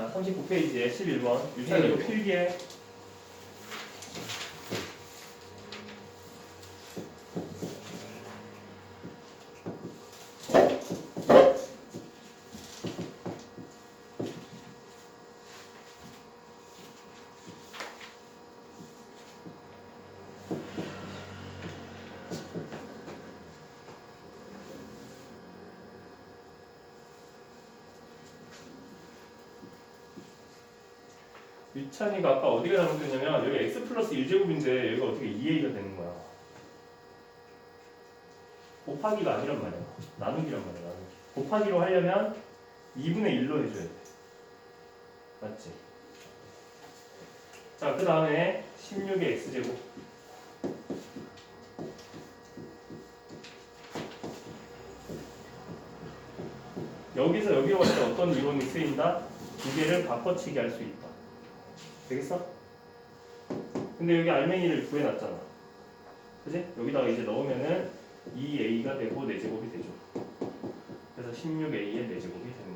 자, 39페이지에 11번. 유찬이 이거 네. 필기해. 유찬이가 아까 어디가 잘못됐냐면 여기 x 플러스 1제곱인데 여기가 어떻게 2a가 되는 거야. 곱하기가 아니란 말이야. 나누기란 말이야. 나누기. 곱하기로 하려면 2분의 1로 해줘야 돼. 맞지? 자, 그 다음에 16의 x제곱. 여기서 여기로 갈 때 어떤 이론이 쓰인다? 두 개를 바꿔치기 할 수 있다. 되겠어? 근데 여기 알맹이를 구해놨잖아. 그지? 여기다가 이제 넣으면은 2a가 되고 4제곱이 되죠. 그래서 16a의 4제곱이 되는